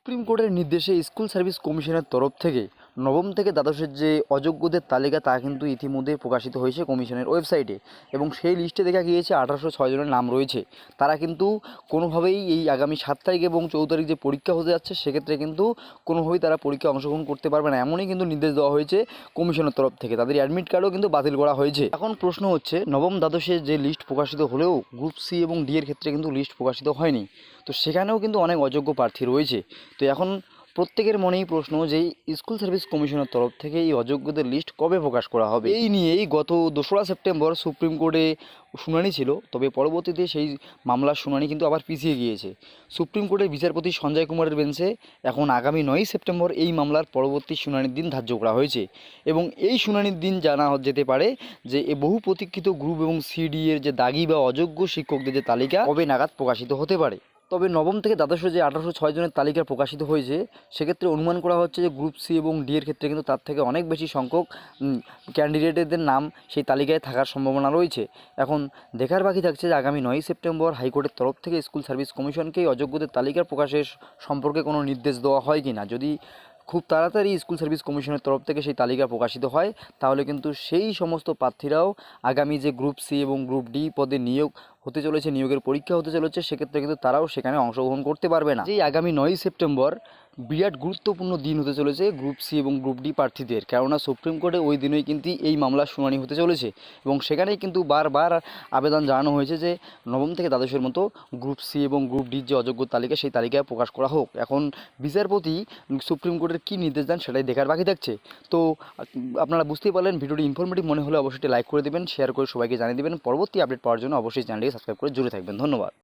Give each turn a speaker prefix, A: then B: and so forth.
A: Supreme কোর্টের নির্দেশে school service কমিশনের তরফ থেকে নবম থেকে দ্বাদশের যে অযোগ্যদের তালিকা তা কিন্তু ইতিমধ্যে প্রকাশিত হয়েছে কমিশনের ওয়েবসাইটে এবং সেই লিস্টে দেখা গিয়েছে আঠারোশো ছয় জনের নাম রয়েছে। তারা কিন্তু কোনোভাবেই এই আগামী সাত তারিখ এবং চৌদ্দ তারিখ যে পরীক্ষা হতে যাচ্ছে, সেক্ষেত্রে কিন্তু কোনোভাবেই তারা পরীক্ষায় অংশগ্রহণ করতে পারবে না। এমনই কিন্তু নির্দেশ দেওয়া হয়েছে কমিশনের তরফ থেকে। তাদের অ্যাডমিট কার্ডও কিন্তু বাতিল করা হয়েছে। এখন প্রশ্ন হচ্ছে, নবম দ্বাদশের যে লিস্ট প্রকাশিত হলেও গ্রুপ সি এবং ডি এর ক্ষেত্রে কিন্তু লিস্ট প্রকাশিত হয়নি। তো সেখানেও কিন্তু অনেক অযোগ্য প্রার্থী রয়েছে। তো এখন প্রত্যেকের মনেই প্রশ্ন যে স্কুল সার্ভিস কমিশনের তরফ থেকে এই অযোগ্যদের লিস্ট কবে প্রকাশ করা হবে? এই নিয়েই গত দোসরা সেপ্টেম্বর সুপ্রিম কোর্টে শুনানি ছিল, তবে পরবর্তীতে সেই মামলার শুনানি কিন্তু আবার পিছিয়ে গিয়েছে। সুপ্রিম কোর্টের বিচারপতি সঞ্জয় কুমারের বেঞ্চে এখন আগামী নয়ই সেপ্টেম্বর এই মামলার পরবর্তী শুনানির দিন ধার্য করা হয়েছে। এবং এই শুনানির দিন জানা যেতে পারে যে এ বহু প্রতীক্ষিত গ্রুপ এবং সিডি এর যে দাগি বা অযোগ্য শিক্ষকদের যে তালিকা, কবে নাগাদ প্রকাশিত হতে পারে। তবে নবম থেকে দ্বাদশ যে আঠারোশো ছয় জনের তালিকা প্রকাশিত হয়েছে, সেক্ষেত্রে অনুমান করা হচ্ছে যে গ্রুপ সি এবং ডি এর ক্ষেত্রে কিন্তু তার থেকে অনেক বেশি সংখ্যক ক্যান্ডিডেটদের নাম সেই তালিকায় থাকার সম্ভাবনা রয়েছে। এখন দেখার বাকি থাকছে যে আগামী নয়ই সেপ্টেম্বর হাইকোর্টের তরফ থেকে স্কুল সার্ভিস কমিশনকে এই অযোগ্যদের তালিকার প্রকাশের সম্পর্কে কোনো নির্দেশ দেওয়া হয় কি না যদি খুব তাড়াতাড়ি স্কুল সার্ভিস কমিশনের তরফ থেকে সেই তালিকা প্রকাশিত হয়, তাহলে কিন্তু সেই সমস্ত প্রার্থীরাও আগামী যে গ্রুপ সি এবং গ্রুপ ডি পদে নিয়োগ হতে চলেছে, নিয়োগের পরীক্ষা হতে চলেছে, সেক্ষেত্রে কিন্তু তারাও সেখানে অংশগ্রহণ করতে পারবে না। যেই আগামী নয়ই সেপ্টেম্বর বিরাট গুরুত্বপূর্ণ দিন হতে চলেছে গ্রুপ সি এবং গ্রুপ ডি প্রার্থীদের। কেননা সুপ্রিম কোর্টে ওই দিনই কিন্তু এই মামলার শুনানি হতে চলেছে এবং সেখানেই কিন্তু বারবার আবেদন জানানো হয়েছে যে নবম থেকে দ্বাদশের মতো গ্রুপ সি এবং গ্রুপ ডির যে অযোগ্য তালিকা, সেই তালিকায় প্রকাশ করা হোক। এখন বিচারপতি সুপ্রিম কোর্টের কী নির্দেশ দেন সেটাই দেখার বাকি থাকছে। তো আপনারা বুঝতেই পারলেন, ভিডিওটি ইনফরমেটিভ মনে হলে অবশ্যই লাইক করে দেবেন শেয়ার করে সবাইকে জানিয়ে দেবেন। পরবর্তী আপডেট পাওয়ার জন্য অবশ্যই সাবস্ক্রাইব করে জুড়ে থাকবেন। ধন্যবাদ।